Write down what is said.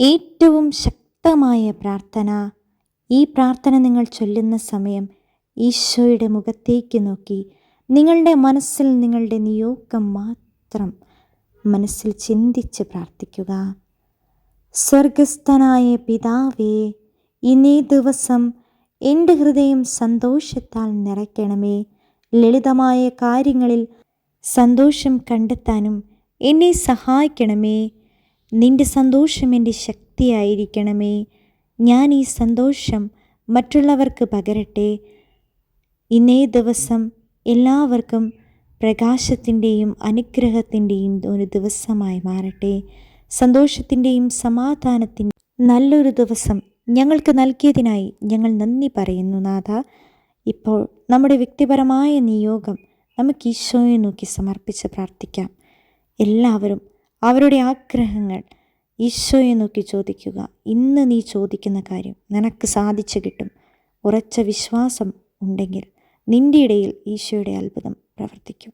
ഏറ്റവും ശക്തമായ പ്രാർത്ഥന. ഈ പ്രാർത്ഥന നിങ്ങൾ ചൊല്ലുന്ന സമയം ഈശോയുടെ മുഖത്തേക്ക് നോക്കി. നിങ്ങളുടെ മനസ്സിൽ നിങ്ങളുടെ നിയോഗം മാത്രം മനസ്സിൽ ചിന്തിച്ച് പ്രാർത്ഥിക്കുക. സ്വർഗസ്ഥനായ പിതാവേ ഇന്നേ ദിവസം എന്റെ ഹൃദയം സന്തോഷത്താൽ നിറയ്ക്കണമേ. ലളിതമായ കാര്യങ്ങളിൽ സന്തോഷം കണ്ടെത്താനും എന്നെ സഹായിക്കണമേ. നിന്റെ സന്തോഷം എന്റെ ശക്തിയായിരിക്കണമേ. ഞാൻ ഈ സന്തോഷം മറ്റുള്ളവർക്ക് പകരട്ടെ. ഇന്നേ ദിവസം എല്ലാവർക്കും പ്രകാശത്തിന്റെയും അനുഗ്രഹത്തിന്റെയും ഒരു ദിവസമായി മാറട്ടെ. സന്തോഷത്തിന്റെയും സമാധാനത്തിന്റെ നല്ലൊരു ദിവസം ഞങ്ങൾക്ക് നൽകിയതിനായി ഞങ്ങൾ നന്ദി പറയുന്നു നാഥ. ഇപ്പോൾ നമ്മുടെ വ്യക്തിപരമായ നിയോഗം നമുക്ക് ഈശോയെ നോക്കി സമർപ്പിച്ച് പ്രാർത്ഥിക്കാം. എല്ലാവരും അവരുടെ ആഗ്രഹങ്ങൾ ഈശോയെ നോക്കി ചോദിക്കുക. ഇന്ന് നീ ചോദിക്കുന്ന കാര്യം നിനക്ക് സാധിച്ചു കിട്ടും. ഉറച്ച വിശ്വാസം ഉണ്ടെങ്കിൽ നിന്റെ ഇടയിൽ ഈശോയുടെ അത്ഭുതം പ്രവർത്തിക്കും.